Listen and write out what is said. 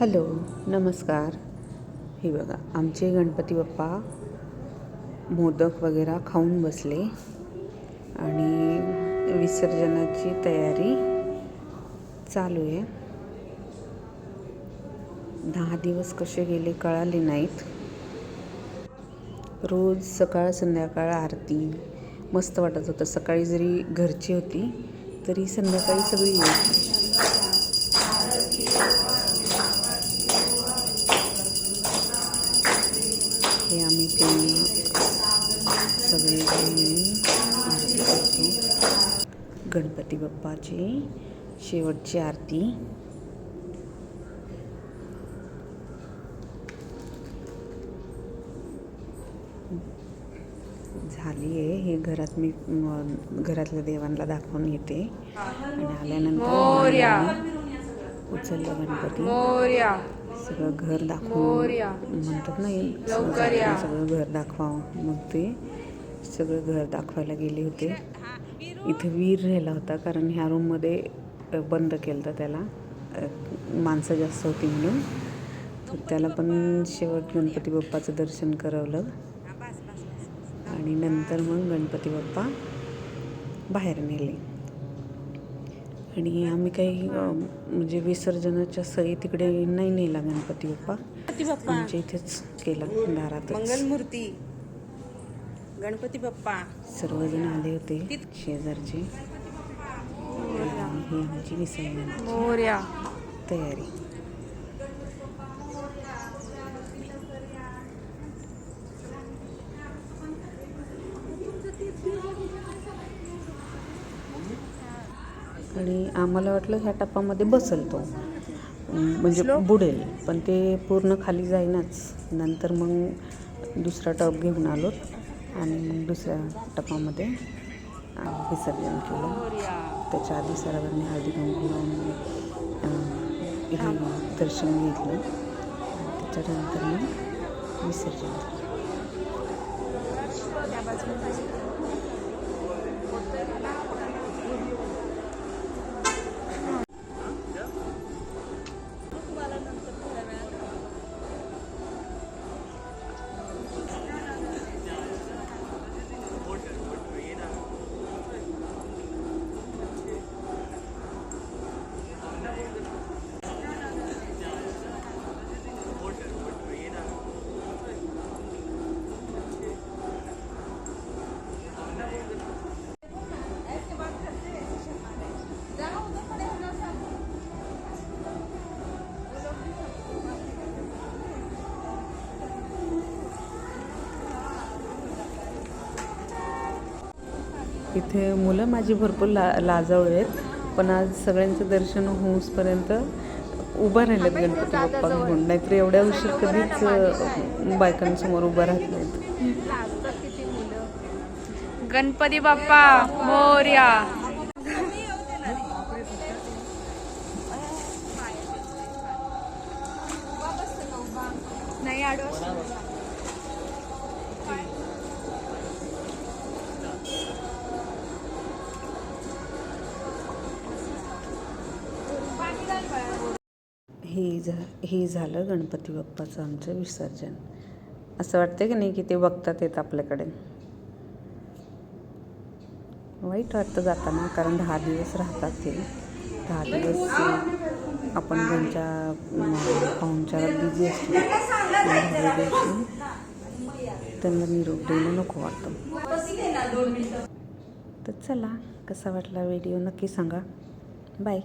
Hello नमस्कार. हे बघा आमचे गणपती बाप्पा मोदक वगैरे खाऊन बसले आणि विसर्जनाची तयारी चालू आहे. दहा दिवस कसे गेले कळाले नाहीत. रोज सकाळ संध्याकाळ आरती मस्त वाटत होतं. सकाळी जरी घरची होती तरी संध्याकाळी सगळी हे आम्ही त्यांना सगळे आरती करतो. गणपती बाप्पाची शेवटची आरती. झाली आहे. हे घरात मी घरातल्या देवांना दाखवून येते. आणि आल्यानंतर उचललं गणपती. सगळं घर दाखवून. म्हणतात ना. सगळं घर दाखवावं मग ते सगळं घर दाखवायला गेले होते. इथे वीर राहिला होता कारण ह्या रूममध्ये बंद केलं होतं त्याला माणसं जास्त होती म्हणून. त्याला पण शेवट गणपती बाप्पाचं दर्शन करवलं. आणि नंतर मग गणपती बाप्पा बाहेर नेले. आणि आम्ही काही म्हणजे विसर्जनाच्या सई तिकडे नाही नेला गणपती बाप्पा. आमच्या इथेच केला दारातच. मंगलमूर्ती. गणपती बाप्पा. सर्वजण आले होते शेजारचे. ही आमची विसर्जनाची मोर्या. तयारी. आणि आम्हाला वाटलं ह्या टप्पामध्ये बसल तो. म्हणजे बुडेल. पण ते पूर्ण खाली जाईनाच. नंतर मग दुसरा टप घेऊन आलो आणि मग दुसऱ्या टप्पामध्ये अं, विसर्जन केलं. त्याच्या आधी सर्वांनी हळदी कुंकू लावून दर्शन घेतलं. त्याच्यानंतर मग विसर्जन झालं. इथे मुलं माझी भरपूर ला लाजाळू आहेत. पण आज सगळ्यांचं दर्शन होऊसपर्यंत उभं राहिलेत गणपती बाप्पा म्हणून. नाहीतर एवढ्या उशीर कधीच बायकांसमोर उभं राहत नाहीत. गणपती बाप्पा मोर्या. नाही हे झा हे झालं गणपती बाप्पाचं आमचं विसर्जन. असं वाटतं की नाही की ते बघतात येत आपल्याकडे? वाईट वाटतं जाताना कारण दहा दिवस राहतात ते. दहा दिवस आपण त्यांच्या पाहुणच्या पाहुणचारात बिझी असतो दहाव्या दिवशी त्यांना निरोप देणं नको वाटतं. तर चला कसा वाटला व्हिडिओ नक्की सांगा. बाय.